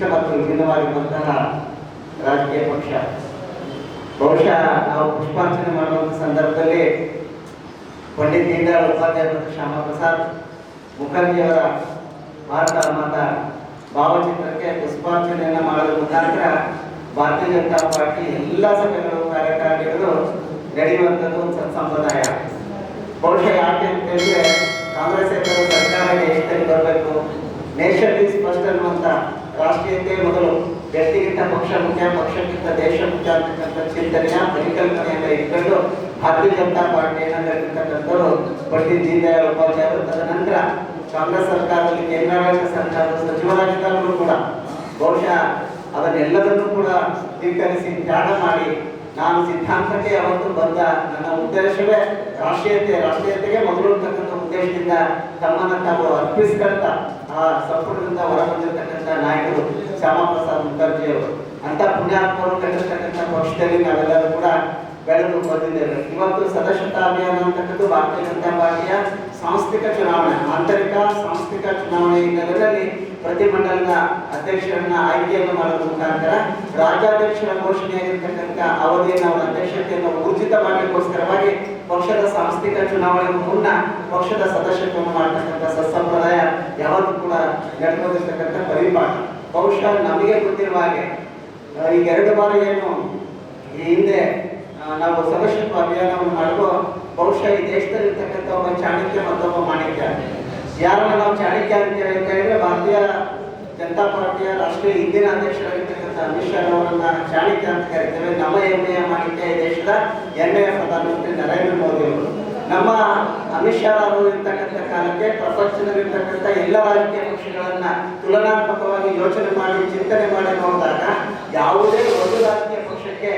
ವಿಶಿಷ್ಟ ಮತ್ತು ವಿಭಿನ್ನವಾಗಿರುವಂತಹ ರಾಜಕೀಯ ಪಕ್ಷ. ಬಹುಶಃ ನಾವು ಪುಷ್ಪಾರ್ಚನೆ ಮಾಡುವಂಥ ಸಂದರ್ಭದಲ್ಲಿ ಪಂಡಿತ್ ದೀನದಯಾಳ್ ಉಪಾಧ್ಯಾಯ ಮತ್ತು ಶ್ಯಾಮ ಪ್ರಸಾದ್ ಮುಖರ್ಜಿಯವರ ಭಾರತ ಮಾತ ಭಾವಚಿತ್ರಕ್ಕೆ ಪುಷ್ಪಾರ್ಚನೆಯನ್ನು ಮಾಡಲು ಮುಖಾಂತರ ಭಾರತೀಯ ಜನತಾ ಪಾರ್ಟಿ ಎಲ್ಲ ಸಭೆಗಳು, ಕಾರ್ಯಕಾರಿಣಿಗಳು ನಡೆಯುವಂಥದ್ದು ಒಂದು ಸತ್ಸಂಪ್ರದಾಯ. ಬಹುಶಃ ಯಾಕೆ ಅಂತ ಹೇಳಿದ್ರೆ ಕಾಂಗ್ರೆಸ್ ಸರ್ಕಾರ ದೇಶದಲ್ಲಿ ಬರಬೇಕು? ನೇಷನ್ ಈಸ್ ಫಸ್ಟ್ ಅನ್ನುವಂಥ ರಾಷ್ಟ್ರೀಯತೆ ಮೊದಲು ವ್ಯಕ್ತಿಗಿಂತ ಪಕ್ಷ ಮುಖ್ಯ, ಪಕ್ಷಕ್ಕಿಂತ ದೇಶ ಮುಖ್ಯ ಅಂತಕ್ಕಂಥ ಚಿಂತನೆಯ ಪರಿಕಲ್ಪನೆಯನ್ನು ಇಟ್ಕೊಂಡು ಭಾರತೀಯ ಜನತಾ ಪಾರ್ಟಿಯನ್ನು ನಡೆರ್ತಕ್ಕಂಥವ್ರು ಪಂಡಿತ್ ದೀನ್ ದಯಾಳ್ ಉಪಾಧ್ಯಾಯರು. ತದನಂತರ ಕಾಂಗ್ರೆಸ್ ಸರ್ಕಾರದಲ್ಲಿ ಕೇಂದ್ರಾಡಳಿತ ಸರ್ಕಾರದ ಸಚಿವರಾಗಿದ್ದವರು ಕೂಡ ಬಹುಶಃ ಅದನ್ನೆಲ್ಲದನ್ನು ಕೂಡ ಸ್ವೀಕರಿಸಿ ತ್ಯಾಗ ಮಾಡಿ ನಾನು ಸಿದ್ಧಾಂತಕ್ಕೆ ಅವತ್ತು ಬಂದ ನನ್ನ ಉದ್ದೇಶವೇ ರಾಷ್ಟ್ರೀಯತೆ. ರಾಷ್ಟ್ರೀಯತೆಗೆ ಮೊದಲು ಉದ್ದೇಶದಿಂದ ತಮ್ಮನ್ನ ತಾವು ಅರ್ಪಿಸ್ಕೊಳ್ತಾ ಆ ಸಂಪುಟದಿಂದ ಹೊರಬಂದಿರತಕ್ಕಂಥ ನಾಯಕರು ಶ್ಯಾಮಪ್ರಸಾದ್ ಮುಖರ್ಜಿಯವರು. ಅಂತ ಪುಣ್ಯಾತ್ಮರು ಕಟ್ಟಿರ್ತಕ್ಕಂಥ ಪಕ್ಷದಲ್ಲಿ ನಾವೆಲ್ಲರೂ ಕೂಡ ಬೆಳೆದು ಬಂದಿದ್ದೇವೆ ಇವತ್ತು ಸದಸ್ಯತಾ ಅಭಿಯಾನ ಅಂತಕ್ಕಂಥದ್ದು ಭಾರತೀಯ ಜನತಾ ಪಾರ್ಟಿಯ ಸಾಂಸ್ಥಿಕ ಚುನಾವಣೆ, ಆಂತರಿಕ ಸಾಂಸ್ಥಿಕ ಚುನಾವಣೆ ಹಿನ್ನೆಲೆಯಲ್ಲಿ ಪ್ರತಿ ಮಂಡಲದ ಅಧ್ಯಕ್ಷರನ್ನ ಆಯ್ಕೆಯನ್ನು ಮಾಡುವ ಮುಖಾಂತರ ರಾಜ್ಯಾಧ್ಯಕ್ಷರ ಘೋಷಣೆಯಾಗಿರ್ತಕ್ಕಂಥ ಅವಧಿಯನ್ನು ಅವರ ಅಧ್ಯಕ್ಷತೆಯನ್ನು ಊರ್ಜಿತ ಮಾಡಲಿಕ್ಕೋಸ್ಕರವಾಗಿ ಪಕ್ಷದ ಸಾಂಸ್ಥಿಕ ಚುನಾವಣೆ ಮುನ್ನ ಪಕ್ಷದ ಸದಸ್ಯತ್ವವನ್ನು ಮಾಡತಕ್ಕಂಥ ಸತ್ಸಂಪ್ರದಾಯ ಯಾವತ್ತೂ ಕೂಡ ನಡೆದುಕೊಂಡಿರ್ತಕ್ಕಂಥ ಪರಿಪಾಠ. ಬಹುಶಃ ನಮಗೆ ಗೊತ್ತಿರುವ ಹಾಗೆ ಈಗ ಎರಡು ಬಾರಿ ಏನು ಹಿಂದೆ ನಾವು ಸದಸ್ಯತ್ವ ಅಭಿಯಾನವನ್ನು ಮಾಡುವ ಬಹುಶಃ ಈ ದೇಶದಲ್ಲಿರ್ತಕ್ಕಂಥ ಒಬ್ಬ ಚಾಣಕ್ಯ ಮತ್ತೊಬ್ಬ ಮಾಣಿಕ್ಯ. ಯಾರನ್ನ ನಾವು ಚಾಣಕ್ಯ ಅಂತ ಹೇಳಿ ಅಂತ ಹೇಳಿದ್ರೆ ಭಾರತೀಯ ಜನತಾ ಪಾರ್ಟಿಯ ರಾಷ್ಟ್ರೀಯ ಹಿಂದಿನ ಅಧ್ಯಕ್ಷರಾಗಿರ್ತಕ್ಕಂಥ ಅಮಿತ್ ಶಾ ಅವರನ್ನ ಚಾಣಕ್ಯ ಅಂತ ಕರಿತೇವೆ. ನಮ್ಮ ಹೆಮ್ಮೆಯ ಮಾಣಿಕ್ಯ ದೇಶದ ಹೆಮ್ಮೆಯ ಪ್ರಧಾನಮಂತ್ರಿ ನರೇಂದ್ರ ಮೋದಿ ಅವರು. ನಮ್ಮ ಅಮಿತ್ ಶಾ ಅವರು ಇರ್ತಕ್ಕಂಥ ಕಾಲಕ್ಕೆ ಪ್ರಪಂಚದಲ್ಲಿರ್ತಕ್ಕಂಥ ಎಲ್ಲ ರಾಜಕೀಯ ಪಕ್ಷಗಳನ್ನ ತುಲನಾತ್ಮಕವಾಗಿ ಯೋಚನೆ ಮಾಡಿ, ಚಿಂತನೆ ಮಾಡಿ ನೋಡಿದಾಗ ಯಾವುದೇ ಒಂದು ರಾಜಕೀಯ ಪಕ್ಷಕ್ಕೆ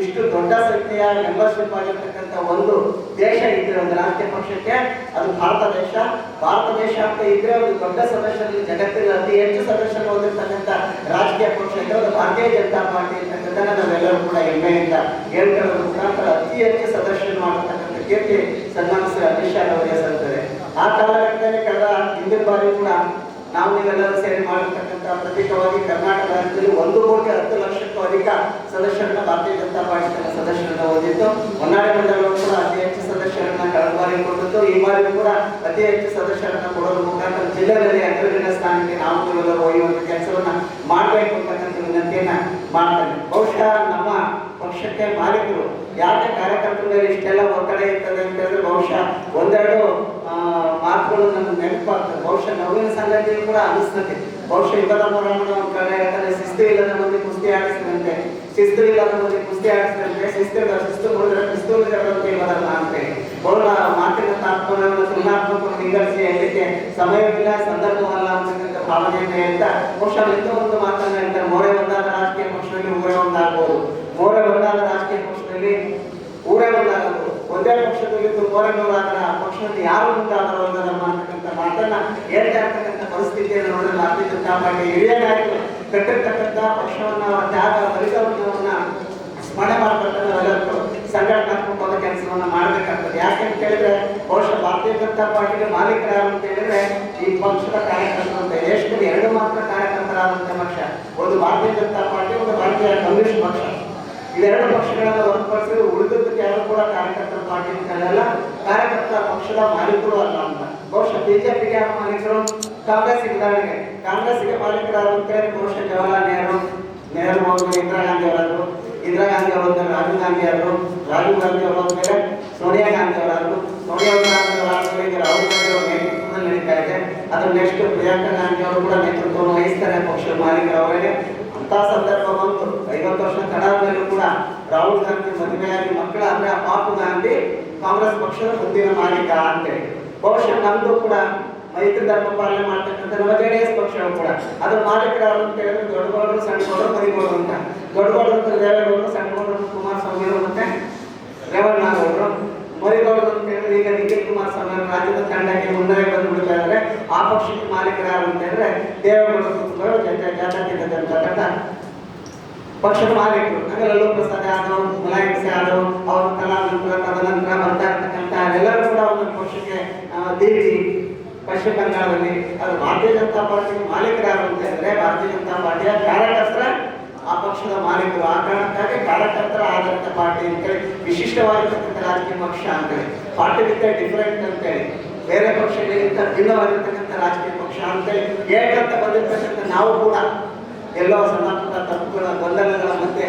ಇಷ್ಟು ದೊಡ್ಡ ಸಂಖ್ಯೆಯ ಮೆಂಬರ್ಶಿಪ್ ಆಗಿರ್ತಕ್ಕಂಥ ಒಂದು ದೇಶ ಇದ್ರೆ, ಒಂದು ರಾಜಕೀಯ ಪಕ್ಷಕ್ಕೆ, ಅದು ಭಾರತ ದೇಶ. ಭಾರತ ದೇಶ ಅಂತ ಇದ್ರೆ ಒಂದು ದೊಡ್ಡ ಸದಸ್ಯರಲ್ಲಿ ಜಗತ್ತಿನ ಅತಿ ಹೆಚ್ಚು ಸದಸ್ಯರು ಹೊಂದಿರತಕ್ಕಂಥ ರಾಜಕೀಯ ಪಕ್ಷ ಇದ್ರೆ, ಅದು ಭಾರತೀಯ ಜನತಾ ಪಾರ್ಟಿ ಅಂತಕ್ಕಂಥ ನಾವೆಲ್ಲರೂ ಕೂಡ ಹೆಮ್ಮೆಯಿಂದ ಹೇಳ್ಕೊಳ್ಳೋದ್ರ ಮುಖಾಂತರ ಅತಿ ಹೆಚ್ಚು ಸದಸ್ಯರು ಮಾಡತಕ್ಕಂಥ ಕೀರ್ತಿ ಸನ್ಮಾನ ಶ್ರೀ ಅಮಿತ್ ಶಾ ಅವರಿಗೆ ಸಲ್ತದೆ ಆ ಕಾಲಘಟ್ಟದಲ್ಲಿ ಕಳೆದ ಹಿಂದಿನ ಬಾರಿ ಕೂಡ ನಾವು ನೀವೆಲ್ಲರೂ ಸೇರಿ ಮಾಡಿರ್ತಕ್ಕಂಥ ಪ್ರತ್ಯೇಕವಾಗಿ ಕರ್ನಾಟಕ ರಾಜ್ಯದಲ್ಲಿ ಒಂದು ಕೋಟಿ ಹತ್ತು ಲಕ್ಷಕ್ಕೂ ಅಧಿಕ ಸದಸ್ಯರನ್ನ ಭಾರತೀಯ ಜನತಾ ಪಾರ್ಟಿ ತನ್ನ ಸದಸ್ಯರನ್ನ ಹೊಂದಿತ್ತು ಹೊನ್ನಾಳಿ ಮಂಡಲವು ಕೂಡ ಅತಿ ಹೆಚ್ಚು ಸದಸ್ಯರನ್ನ ಕಳೆದ ಬಾರಿ ಕೊಟ್ಟಿತ್ತು. ಈ ಬಾರಿ ಕೂಡ ಅತಿ ಹೆಚ್ಚು ಸದಸ್ಯರನ್ನ ಕೊಡೋದ್ರ ಮುಖಾಂತರ ಜಿಲ್ಲೆಯಲ್ಲಿ ಅಗ್ರಗಣ್ಯ ಸ್ಥಾನಕ್ಕೆ ನಾವು ನೀವೆಲ್ಲರೂ ಒಯ್ಯುವಂತ ಕೆಲಸವನ್ನ ಮಾಡಬೇಕು ಅಂತಕ್ಕಂಥ ವಿನಂತಿಯನ್ನ ಮಾಡ್ತಾರೆ ಬಹುಶಃ ನಮ್ಮ ಪಕ್ಷಕ್ಕೆ ಮಾಲೀಕರು ಯಾಕೆ ಕಾರ್ಯಕರ್ತರ ಇಷ್ಟೆಲ್ಲ ಒತ್ತಡ ಇರ್ತದೆ ಅಂತ ಹೇಳಿದ್ರೆ ಬಹುಶಃ ಒಂದೆರಡು ಮಾತುಗಳು ನಮ್ಗೆ ನೆನಪಾಗ್ತದೆ. ಬಹುಶಃ ನವೀನ ಸಂಗತಿಯು ಕೂಡ ಅನಿಸ್ತದೆ. ಬಹುಶಃ ಪುರಾಣದ ಒಂದು ಕಡೆ ಯಾಕಂದ್ರೆ ಶಿಸ್ತು ಇಲ್ಲದ ಮಂದಿ ಕುಸ್ತಿ ಆಡಿಸಿದಂತೆ, ಶಿಸ್ತು ಇಲ್ಲದ ಮಂದಿ ಕುಸ್ತಿ ಆಡಿಸಿದಂತೆ, ಶಿಸ್ತು ಶಿಸ್ತು ನೋಡಿದ್ರೆ ಶಿಸ್ತು ಇಲ್ಲದಂತೆ ಇವರಲ್ಲ ಅಂತ ಬಹುಳ ಮಾತಿನ ತಾತ್ಪರ್ಯವನ್ನು ತುಲನಾತ್ಮಕ ವಿಂಗಡಿಸಿ ಹೇಳಲಿಕ್ಕೆ ಸಮಯವಿಲ್ಲ ಸಂದರ್ಭವಲ್ಲ ಅಂತಕ್ಕಂಥ ಭಾವನೆಯನ್ನು ಹೇಳ್ತಾ, ಬಹುಶಃ ಎಂತ ಒಂದು ಮಾತನ್ನು ಹೇಳ್ತಾರೆ. ಮೋರೆ ಬಂದಾಗ ರಾಜಕೀಯ ಪಕ್ಷದಲ್ಲಿ ಊರೇ ಒಂದಾಗಬಹುದು ಮೋರೆ ಬಂದಾಗ ರಾಜಕೀಯ ಪಕ್ಷದಲ್ಲಿ ಊರೇ ಒಂದಾಗಬಹುದು ಒಂದೇ ಪಕ್ಷದಲ್ಲಿ ಮೋರೆ ಆ ಪಕ್ಷದಲ್ಲಿ ಯಾರು ನಮ್ಮ ಅಂತಕ್ಕಂಥ ಮಾತನ್ನ ಹೇಳ್ತಾ ಇರ್ತಕ್ಕಂಥ ಪರಿಸ್ಥಿತಿಯನ್ನು ನೋಡಲು ಭಾರತೀಯ ಜನತಾ ಪಾರ್ಟಿ ಕಟ್ಟಿರ್ತಕ್ಕಂಥ ಪಕ್ಷವನ್ನ ಜಾಗ ಬಲಿದಾನವನ್ನ ಸ್ಮರಣೆ ಮಾಡ್ತಕ್ಕಂಥ ಸಂಘಟನಾತ್ಮಕವಾದ ಕೆಲಸವನ್ನ ಮಾಡಬೇಕಾಗ್ತದೆ. ಯಾಕೆ ಅಂತ ಹೇಳಿದ್ರೆ, ಬಹುಶಃ ಭಾರತೀಯ ಜನತಾ ಪಾರ್ಟಿಗೆ ಮಾಲೀಕರು ಅಂತ ಹೇಳಿದ್ರೆ, ಈ ಪಕ್ಷದ ಕಾರ್ಯಕರ್ತರು ಅಂತ ದೇಶದಲ್ಲಿ ಎರಡು ಮಾತ್ರ ಕಾರ್ಯಕರ್ತರಾದಂಥ ಪಕ್ಷ. ಒಂದು ಭಾರತೀಯ ಜನತಾ ಪಾರ್ಟಿ, ಒಂದು ಭಾರತೀಯ ಕಮ್ಯುನಿಸ್ಟ್ ಪಕ್ಷ. ಇವೆರಡು ಪಕ್ಷಗಳನ್ನ ಹೊರತುಪಡಿಸಿ ಉಳಿದಕ್ಕೆ ಯಾರು ಕೂಡ ಕಾರ್ಯಕರ್ತರ ಪಾರ್ಟಿ ಹೇಳಲ್ಲ. ಕಾರ್ಯಕರ್ತರ ಪಕ್ಷದ ಮಾಲೀಕರು ಅಲ್ಲ ಅಂತ. ಬಹುಶಃ ಬಿಜೆಪಿಗೆ ಯಾರು ಮಾಲೀಕರು? ಕಾಂಗ್ರೆಸ್ ಉದಾಹರಣೆಗೆ. ಕಾಂಗ್ರೆಸ್ಗೆ ಹೇಳಿ ಬಹುಶಃ ಜವಾಹರ್ಲಾಲ್ ನೆಹರು ನೆಹರು ಅವರು ಇಂದಿರಾ ಗಾಂಧಿ ಅವರಾದ್ರು, ಇಂದಿರಾ ಗಾಂಧಿ ಅವರು ರಾಜೀವ್ ಗಾಂಧಿ ಅವರು ರಾಜೀವ್ ಗಾಂಧಿ ಅವರ ಮೇಲೆ ಸೋನಿಯಾ ಗಾಂಧಿ ಅವರಾದ್ರು. ಸೋನಿಯಾ ಗಾಂಧಿ ಅವರಾದ್ರು ರಾಹುಲ್ ಗಾಂಧಿ ಅವರ ನೇತೃತ್ವದಲ್ಲಿ ನಡೀತಾ ಇದೆ. ಅದ್ರ ನೆಕ್ಸ್ಟ್ ಪ್ರಿಯಾಂಕಾ ಗಾಂಧಿ ಅವರು ಕೂಡ ನೇತೃತ್ವವನ್ನು ವಹಿಸ್ತಾರೆ ಪಕ್ಷದ ಮಾಲೀಕರ ಅವರಿಗೆ ಅಂತ ಸಂದರ್ಭ ಬಂತು. ಐವತ್ತು ವರ್ಷ ಕಡಾದ್ಮೇಲೂ ಕೂಡ ರಾಹುಲ್ ಗಾಂಧಿ ಮದುವೆಯಾಗಿ ಮಕ್ಕಳ ಅಂದ್ರೆ ಆ ಪಾಪು ಗಾಂಧಿ ಕಾಂಗ್ರೆಸ್ ಪಕ್ಷದ ಮುಂದಿನ ಮಾಲೀಕ ಅಂತೇಳಿ ಬಹುಶಃ ನಮ್ದು ಕೂಡ ಮೈತ್ರಿ ಧರ್ಮ ಪಾಲನೆ ಮಾಡ್ತಕ್ಕಂಥ ನಮ್ಮ ಜೆ ಡಿ ಎಸ್ ಪಕ್ಷವು ಕೂಡ. ಅದ್ರ ಮಾಲೀಕರಾದ್ರು ಅಂತ ಹೇಳಿದ್ರೆ ದೊಡ್ಡಗೌಡರು ಸಣ್ಣಗೌಡರು ಮರಿಗೌಡರು ಅಂತ. ದೊಡ್ಡಗೌಡರು ದೇವೇಗೌಡರು ಸಣ್ಣಗೌಡರು ಕುಮಾರಸ್ವಾಮಿ ಅವರು ಮತ್ತೆ ರೇವಣ್ಣ ಅವರು ಮರಿಗೌಡರು ಅಂತ ಹೇಳಿದ್ರೆ ಈಗ ನಿಖಿಲ್ ಕುಮಾರಸ್ವಾಮಿ ಅವರು ರಾಜ್ಯದ ತಂಡಕ್ಕೆ ಮುನ್ನಡೆ ಬಂದು ಬಿಡ್ತಾ ಇದ್ದಾರೆ ಆ ಪಕ್ಷಕ್ಕೆ ಮಾಲೀಕರು ಯಾರು ಅಂತ ಹೇಳಿದ್ರೆ ದೇವೇಗೌಡರು ಜಾತ್ಯತೀತ ಜನತಾ ತಂಡ ಪಕ್ಷದ ಮಾಲೀಕರು ಅಂದ್ರೆ ಲಲ್ಲೂ ಪ್ರಸಾದ್ ಯಾದವ್ ಮುಲಾಯಂ ಸಿಂಗ್ ಯಾದವ್ ಅವರ ತಲಾನಂತರ ತದನಂತರ ಬರ್ತಾ ಇರ್ತಕ್ಕಂಥ ಎಲ್ಲರೂ ಕೂಡ ಒಂದು ಪಕ್ಷಕ್ಕೆ ದೇವಿ ಪಶ್ಚಿಮ ಬಂಗಾಳದಲ್ಲಿ. ಅದು ಭಾರತೀಯ ಜನತಾ ಪಾರ್ಟಿ ಮಾಲೀಕರಾರು ಅಂತ ಹೇಳಿದ್ರೆ ಭಾರತೀಯ ಜನತಾ ಪಾರ್ಟಿಯ ಕಾರ್ಯಕರ್ತರ, ಆ ಪಕ್ಷದ ಮಾಲೀಕರು. ಆ ಕಾರಣಕ್ಕಾಗಿ ಕಾರ್ಯಕರ್ತರ ಆಧಾರಿತ ಪಾರ್ಟಿ ಅಂತೇಳಿ ವಿಶಿಷ್ಟವಾಗಿರ್ತಕ್ಕಂಥ ರಾಜಕೀಯ ಪಕ್ಷ ಅಂತೇಳಿ ಪಾರ್ಟಿ ವಿತ್ ಡಿಫರೆಂಟ್ ಅಂತೇಳಿ ಬೇರೆ ಪಕ್ಷಗಳಿಗಿಂತ ಭಿನ್ನವಾಗಿರ್ತಕ್ಕಂಥ ರಾಜಕೀಯ ಪಕ್ಷ ಅಂತೇಳಿ ಹೇಳ್ಕಂತ ಬಂದಿರ್ತಕ್ಕಂಥ ನಾವು ಕೂಡ ಎಲ್ಲೋ ಸಣ್ಣ ಪುಟ್ಟ ತಪ್ಪುಗಳ ಗೊಂದಲಗಳ ಮಧ್ಯೆ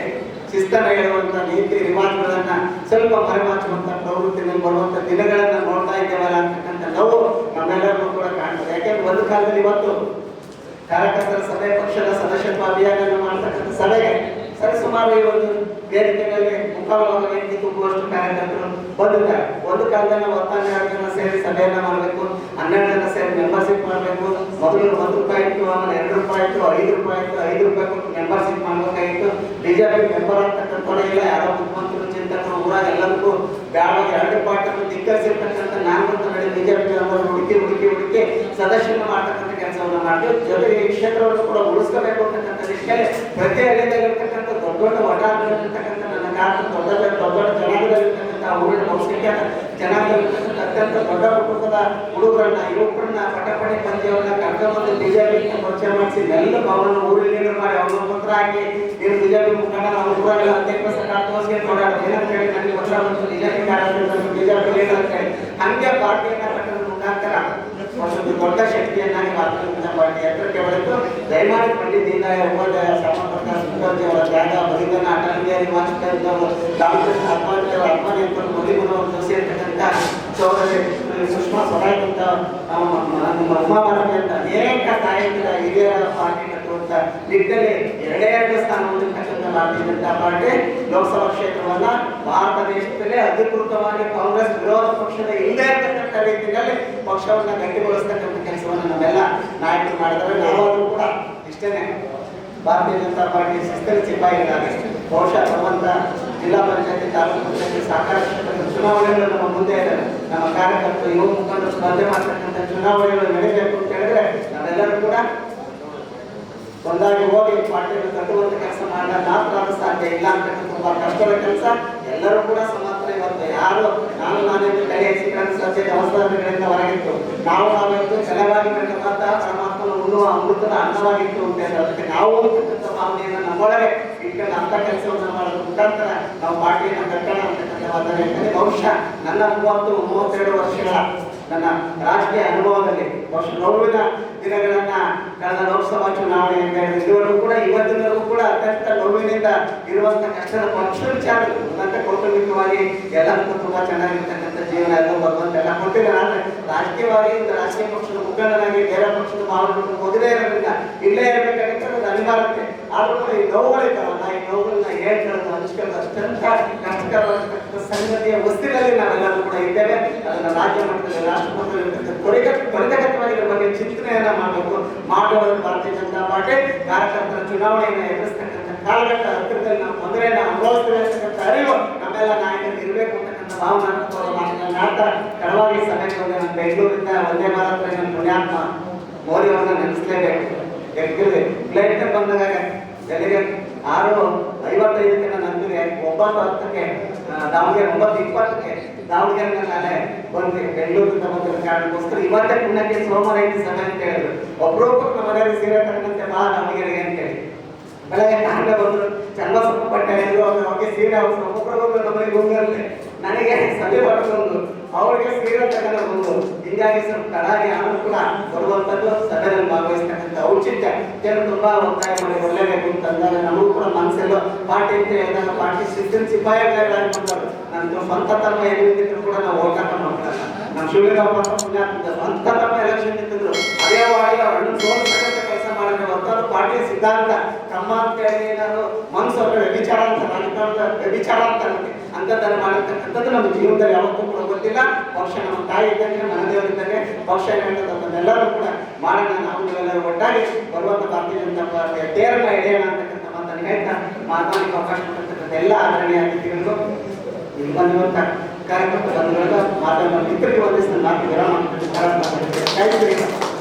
ಶಿಸ್ತನ ಹೇಳುವಂತ ನೀತಿ ರಿವಾಜ್ಗಳನ್ನ ಸ್ವಲ್ಪ ಮರೆಮಾಚುವಂತ ಪ್ರವೃತ್ತಿನಲ್ಲಿ ಬರುವಂತ ದಿನಗಳನ್ನ ನೋಡ್ತಾ ಇದ್ದೇವಲ್ಲ ಅಂತಕ್ಕಂಥ ನೋವು ನಮ್ಮೆಲ್ಲರಿಗೂ ಕೂಡ ಕಾಣ್ತದೆ. ಯಾಕೆಂದ್ರೆ ಒಂದು ಕಾಲದಲ್ಲಿ ಇವತ್ತು ಕಾರ್ಯಕರ್ತರ ಸಭೆ, ಪಕ್ಷದ ಸದಸ್ಯತ್ವ ಅಭಿಯಾನ ಮಾಡ್ತಕ್ಕಂಥ ಸಭೆಗೆ ಸರಿಸುಮಾರು ಈ ಒಂದು ವೇದಿಕೆಯಲ್ಲಿ ಮೇಲೆ ವ್ಯಕ್ತಿ ತುಂಬುವಷ್ಟು ಕಾರ್ಯಕರ್ತರು ಬಂದಿದ್ದಾರೆ ಒಂದು ಕಾಲದಲ್ಲಿ ನಾವು ಹತ್ತನ್ನೆರಡು ಜನ ಸೇರಿ ಸಭೆಯನ್ನ ಮಾಡಬೇಕು ಹನ್ನೆರಡು ಜನ ಸೇರಿ ಮೆಂಬರ್ಶಿಪ್ ಮಾಡಬೇಕು. ಮೊದಲು ಒಂದು ರೂಪಾಯಿ ಇತ್ತು, ಆಮೇಲೆ ಎರಡು ರೂಪಾಯಿ ಇತ್ತು, ಐದು ರೂಪಾಯಿ ಇತ್ತು, ಐದು ರೂಪಾಯಿ ಕೊಟ್ಟು ಮೆಂಬರ್ಶಿಪ್ ಮಾಡ್ಬೇಕಾಗಿತ್ತು. ಬಿಜೆಪಿ ಮೆಂಬರ್ ಆಗ್ತಕ್ಕಂಥ ಇಲ್ಲ, ಯಾರೋ ಮುಖ್ಯಮಂತ್ರಿ ಚಿಂತಕರು ಊರಾಗ ಎಲ್ಲರಿಗೂ ಬ್ಯಾಡ ಎರಡು ಪಾರ್ಟಿ ಧಿಕ್ಕರಿಸಿರ್ತಕ್ಕಂಥ ನಾಲ್ಕು ಕಡೆ ಬಿಜೆಪಿ ಹುಡುಕಿ ಹುಡುಕಿ ಹುಡುಕಿ ಸದಸ್ಯನ ಮಾಡ್ತಕ್ಕಂಥ ಕೆಲಸವನ್ನು ಮಾಡ್ತೀವಿ. ಜೊತೆಗೆ ಈ ಕ್ಷೇತ್ರವನ್ನು ಕೂಡ ಉಳಿಸ್ಕೋಬೇಕು ಅಂತಕ್ಕಂಥ ನಿಟ್ಟಿನಲ್ಲಿ ಪ್ರತಿ ಹಳ್ಳಿಯಲ್ಲಿರ್ತಕ್ಕಂಥ ದೊಡ್ಡ ಮಠದಲ್ಲಿರ್ತಕ್ಕಂಥ ನನ್ನ ಕಾರಣ ದೊಡ್ಡ ದೊಡ್ಡ ದೊಡ್ಡ ಜನಾಂಗದಲ್ಲಿರ್ತಕ್ಕಂಥ ಊರಿನ ಬಹುಸಂಖ್ಯಾತ ಜನಾಂಗದಲ್ಲಿರ್ತಕ್ಕಂಥ ಅತ್ಯಂತ ದೊಡ್ಡ ಕುಟುಂಬದ ಹುಡುಗರನ್ನ, ಯುವಕರನ್ನ, ಪಟಪಟಿ ಪಂದ್ಯವನ್ನ ಕರ್ಕೊಂಡ್ಬಂದು ಬಿಜೆಪಿ ಪರಿಚಯ ಮಾಡಿಸಿ ಎಲ್ಲ ಅವರನ್ನು ಊರಿನ ಲೀಡರ್ ಮಾಡಿ ಅವ್ರನ್ನ ಪತ್ರ ಹಾಕಿ, ನೀನು ಬಿಜೆಪಿ ಮುಖಂಡ, ನಾವು ಊರಲ್ಲಿ ಹದಿನೆಂಟು ಸರ್ಕಾರ ತೋರಿಸ್ಕೊಂಡು ಓಡಾಡೋದು ಏನಂತ ಹೇಳಿ ನನಗೆ ಪತ್ರ ಬಂತು ಬಿಜೆಪಿ ಕಾರ್ಯಕ್ರಮ ಬಿಜೆಪಿ ಅಂತ ಹೇಳಿ. ಹಂಗೆ ಪಾರ್ಟಿಯನ್ನ ಕಟ್ಟೋದ್ರ ಮುಖಾಂತರ ಒಂದು ದೊಡ್ಡ ಶಕ್ತಿಯನ್ನಾಗಿ ಭಾರತೀಯ ಜನತಾ ಎತ್ತರಕ್ಕೆ ಬೆಳೆದು ದಯಮಾಡಿ ಪಂಡಿತ್ ದೀನದಯಾಳ್ ಉಪಾಧ್ಯಾಯ ಶ್ಯಾಮಪ್ರಕಾಶ್ ಮುಖರ್ಜಿ ಅವರ ತ್ಯಾಗ ಬಲಿದಾನ ಅಟಲ್ ಬಿಹಾರಿ ವಾಜಪೇಯಿ ಅವರು ಮುದಿಗುರು ಜೋಶಿ ಸೋದರಿ ಸುಷ್ಮಾ ಸ್ವರಾಜ್ ಅಂತ ನಮ್ಮ ಉಮಾ ಭಾರತಿ ಅಂತ ಅನೇಕ ತಾಯಂದಿರ ಹಿರಿಯರ ಪಾರ್ಟಿ ಕಟ್ಟುವಂತ ನಿಟ್ಟಿನಲ್ಲಿ ಎರಡೇ ಎರಡು ಸ್ಥಾನ ಹೊಂದಿರತಕ್ಕಂಥ ಭಾರತೀಯ ಜನತಾ ಪಾರ್ಟಿ ಲೋಕಸಭಾ ಕ್ಷೇತ್ರವನ್ನ ಭಾರತ ದೇಶದಲ್ಲಿ ಅಧಿಕೃತವಾಗಿ ಕಾಂಗ್ರೆಸ್ ವಿರೋಧ ಪಕ್ಷದ ಹಿಂದೆ ಇರತಕ್ಕಂಥ ರೀತಿಯಲ್ಲಿ ಪಕ್ಷವನ್ನ ಗಟ್ಟಿಗೊಳಿಸ್ತಕ್ಕಂಥ ಕೆಲಸವನ್ನು ನಮ್ಮೆಲ್ಲ ನಾಯಕರು ಮಾಡಿದರೆ ನಾವಾದರೂ ಕೂಡ ಇಷ್ಟೇನೆ. ಭಾರತೀಯ ಜನತಾ ಪಾರ್ಟಿ ಶಿಸ್ತಿನ ಸಿಪಾಯಿಗಳಾಗಿ ಬಹುಶಃ ಸಂಬಂಧ ಜಿಲ್ಲಾ ಪಂಚಾಯತಿ ತಾಲೂಕು ಪಂಚಾಯತಿ ಸಾಕಷ್ಟು ಚುನಾವಣೆಗಳು ನಮ್ಮ ಮುಂದೆ ಇದೆ. ನಮ್ಮ ಕಾರ್ಯಕರ್ತರು ಯುವ ಮುಖಂಡರು ಸ್ಪರ್ಧೆ ಮಾಡ್ತಕ್ಕಂಥ ಚುನಾವಣೆಗಳು ನಡೀಬೇಕು ಅಂತ ಹೇಳಿದ್ರೆ ನಾವೆಲ್ಲರೂ ಕೂಡ ಒಂದಾಗಿ ಹೋಗಿ ಪಾರ್ಟಿಯನ್ನು ಕಟ್ಟುವಂತ ಕೆಲಸ ಮಾತ್ರ ಸಾಧ್ಯ ಇಲ್ಲ ಅಂತ ತುಂಬ ಕಷ್ಟದ ಕೆಲಸ, ಎಲ್ಲರೂ ಕೂಡ ಸಮರ್ಥ ಇವತ್ತು ಯಾರು, ನಾನು, ನಾನೇ ಕಡೆ ಶಿಕ್ಷಣ ಸತ್ಯ ದೇವಸ್ಥಾನಗಳಿಂದ ಹೊರಗಿತ್ತು ನಾವು ನಾವಿತ್ತು ಚೆನ್ನಾಗಿ ಬೆಳೆದಂತ ಪರಮಾತ್ಮನ ಉಣ್ಣುವ ಅಮೃತದ ಅನ್ನವಾಗಿತ್ತು ಅಂತ ಅದಕ್ಕೆ ನಾವು ಅಂತಕ್ಕಂಥ ಭಾವನೆಯನ್ನು ನಮ್ಮೊಳಗೆ ಇಟ್ಕೊಂಡು ಅಂತ ಕೆಲಸವನ್ನು ಮಾಡೋದು ಮುಖಾಂತರ ನಾವು ಪಾರ್ಟಿಯನ್ನು ಕಟ್ಟೋಣ ಅಂತಕ್ಕಂಥ ವಾತಾವರಣ ಬಹುಶಃ ನನ್ನ ಮೂವತ್ತು, ಮೂವತ್ತೆರಡು ವರ್ಷಗಳ ನನ್ನ ರಾಜಕೀಯ ಅನುಭವದಲ್ಲಿ ಬಹುಶಃ ನೋವಿನ ದಿನಗಳನ್ನು ಕಳೆದ ಲೋಕಸಭಾ ಚುನಾವಣೆ ಜಿಲ್ಲವರ್ಗೂ ಇದುವರೆಗೂ ಕೂಡ, ಇವತ್ತಿನವರೆಗೂ ಕೂಡ ಅತ್ಯಂತ ನೋವಿನಿಂದ ಇರುವಂತ ಕಷ್ಟದ ಪಕ್ಷ ವಿಚಾರ ಮತ್ತೆ ಕೌಟುಂಬಿಕವಾಗಿ ಎಲ್ಲರಿಗೂ ತುಂಬಾ ಚೆನ್ನಾಗಿರ್ತಕ್ಕಂಥ ಜೀವನ ಎಲ್ಲ ಭಗವಂತ ಎಲ್ಲ ಕೊಟ್ಟಿದ್ದಾರೆ. ಆದ್ರೆ ರಾಜಕೀಯವಾಗಿ ರಾಜಕೀಯ ಪಕ್ಷದ ಮುಖಂಡನಾಗಿ ಬೇರೆ ಪಕ್ಷದ ಮಾವನನ್ನು ಹೋಗದೇ ಇರೋದ್ರಿಂದ ಇಲ್ಲೇ ಇರಬೇಕಾಗಿತ್ತು ಅನಿವಾರ್ಯತೆ ಆದ್ರೂ ಕೂಡ ಈ ನೋವುಗಳಿದ್ದಾವಲ್ಲ ಈ ನೋವುಗಳನ್ನ ಹೇಳ್ಕೊಳ್ಳೋದು ಹಂಚ್ಕೊಳ್ಳೋದು ಅತ್ಯಂತ ಕಷ್ಟಕರವಾಗಿರ್ತಕ್ಕಂಥ ಸಂಗತಿಯ ವಸ್ತುಗಳಲ್ಲಿ ನಾವೆಲ್ಲರೂ ಕೂಡ ಇದ್ದೇವೆ. ಅದನ್ನ ರಾಜ್ಯ ಮಟ್ಟದಲ್ಲಿ ರಾಷ್ಟ್ರ ಮಟ್ಟದಲ್ಲಿ ತ್ವರಿತ ತ್ವರಿತಗತವಾಗಿ ಬಗ್ಗೆ ಚಿಂತನೆಯನ್ನ ಮಾಡಬೇಕು. ಮಾಡುವ ಭಾರತೀಯ ಜನತಾ ಪಾರ್ಟಿ, ಕಾರ್ಯಕರ್ತರ ಚುನಾವಣೆಯನ್ನು ಎದುರಿಸ್ತಕ್ಕಂಥ ಕಾಲಘಟ್ಟ ಹತ್ತಿರದಲ್ಲಿ ನಾವು ತೊಂದರೆಯನ್ನ ಅನುಭವಿಸ್ತೇವೆ ಅಂತಕ್ಕಂಥ ಅರಿವು ನಮ್ಮೆಲ್ಲ ನಾಯಕರಿಗೆ ಇರಬೇಕು ಅಂತಕ್ಕಂಥ ಮಾತುಗಳನ್ನ ಆಡ್ತಾ ಕಡವಾಗಿ ಸಭೆಗೆ ಬಂದ ನಾನು ಬೆಂಗಳೂರಿಂದ ಒಂದೇ ಭಾರತ ಪುಣ್ಯಾತ್ಮ ಮೌಲ್ಯವನ್ನು ನೆನೆಸಲೇಬೇಕು. ಯಾಕಂದ್ರೆ ಫ್ಲೈಟ್ ಬಂದಾಗ ಎಲ್ಲಿಗೆ ಆರು ಐವತ್ತೈದಕ್ಕೆ ನಾನು ಅಂತೀನಿ ಒಂಬತ್ತು ಹತ್ತಕ್ಕೆ ದಾವಣಗೆರೆ, ಒಂಬತ್ತು ಇಪ್ಪತ್ತಕ್ಕೆ ದಾವಣಗೆರೆ ನಾಳೆ ಬಂದು ಬೆಂಗಳೂರಿಂದ ಬಂದಿರೋ ಕಾರಣಕ್ಕೋಸ್ಕರ ಇವತ್ತೇ ಪುಣ್ಯಕ್ಕೆ ಸೋಮವಾರ ಐದು ಅಂತ ಹೇಳಿದ್ರು. ಒಬ್ರೊಬ್ಬರು ಮನೆಯಲ್ಲಿ ಸೀರೆ ತಗೊಂಡಂತೆ ಬಾ ದಾವಣಗೆರೆಗೆ ಅಂತ ಹೇಳಿ. ಬೆಳಗ್ಗೆ ನಾಳೆ ಬಂದರು. ಚಂದ್ರಸಪ್ಪ ಅವ್ರಿಗೆ ಸೀರೆ ಅವ್ರು ನಮಗೆ ಹೋಗಿರುತ್ತೆ ನನಗೆ ಸಭೆ ಮಾಡಿಕೊಂಡು ಅವ್ರಿಗೆ ಸೀರೆ ತಗೊಂಡು ಬಂದು, ಹಿಂಗಾಗಿ ಸ್ವಲ್ಪ ಕಡಾಗಿ ಅನುಕೂಲ ಬರುವಂತದ್ದು ಸಭೆಯಲ್ಲಿ ಭಾಗವಹಿಸ್ತಕ್ಕಂಥ ಔಚಿತ್ಯ ಕೆಲವು ತುಂಬಾ ಒತ್ತಾಯ ಮಾಡಿ ಒಳ್ಳೆಬೇಕು ಅಂತಂದಾಗ ನಮಗೂ ಕೂಡ ಮನಸ್ಸೆಲ್ಲೋ ಪಾರ್ಟಿ ಅಂತ ಹೇಳಿದಾಗ ಪಾರ್ಟಿ ಸಿಸ್ಟಮ್ ಸಿಪಾಯಿಗಳಾಗಿ ಬಂದರು ನನ್ನ ಸ್ವಂತ ತಮ್ಮ ಏನಿದ್ರು ಕೂಡ ನಾವು ಹೋರಾಟ ಮಾಡ್ತಾರೆ ನಮ್ಮ ಶಿವಲಿಂಗಪ್ಪ ಸ್ವಂತ ತಮ್ಮ ಎಲೆಕ್ಷನ್ ನಿಂತಿದ್ರು ಅದೇ ವಾಡಿ ಅವ್ರನ್ನ ಸೋಲಿಸ್ತಕ್ಕಂಥ ಹೊರತಾದ್ರು ಪಾರ್ಟಿ ಸಿದ್ಧಾಂತ, ತಮ್ಮ ಅಂತ ಹೇಳಿ ನಾನು ಮನಸ್ಸು ಅವ್ರ ವ್ಯಭಿಚಾರ ಅಂತ ರಾಜಕಾರಣದ ವ್ಯಭಿಚಾರ ಅಂತ ನನಗೆ ಅಂಥದ್ದನ್ನು ಮಾಡಿರ್ತಕ್ಕಂಥದ್ದು ನಮ್ಮ ಜೀವನದಲ್ಲಿ ಯಾವತ್ತೂ ಕೂಡ ಗೊತ್ತಿಲ್ಲ. ಪಕ್ಷ ನಮ್ಮ ತಾಯಿ ಇದ್ದಂಗೆ ಮನದೇವರಿದ್ದಂಗೆ ಪಕ್ಷ ಹೇಳ್ತದೆ ಅದನ್ನೆಲ್ಲರೂ ಕೂಡ ಮಾಡೋಣ, ನಾವು ನೀವೆಲ್ಲರೂ ಒಟ್ಟಾಗಿ ಬರುವಂಥ ಭಾರತೀಯ ಜನತಾ ಪಾರ್ಟಿಯ ತೇರನ್ನ ಎಳೆಯೋಣ ಅಂತಕ್ಕಂಥ ಮಾತನ್ನು ಹೇಳ್ತಾ ಮಾತನಾಡಲಿಕ್ಕೆ ಅವಕಾಶ ಕೊಡ್ತಕ್ಕಂಥ ಎಲ್ಲ ಅತಿಥಿಗಳಿಗೂ, ನಿಮ್ಮ ಬಂದಿರುವಂತ ಕಾರ್ಯಕರ್ತ ಬಂಧುಗಳಿಗೂ ಮಾತನ್ನು ಮಿತ್ರರಿಗೆ ವಂದಿಸಿದ ಮಾತು ವಿರಾಮ ಥ್ಯಾಂಕ್ ಯು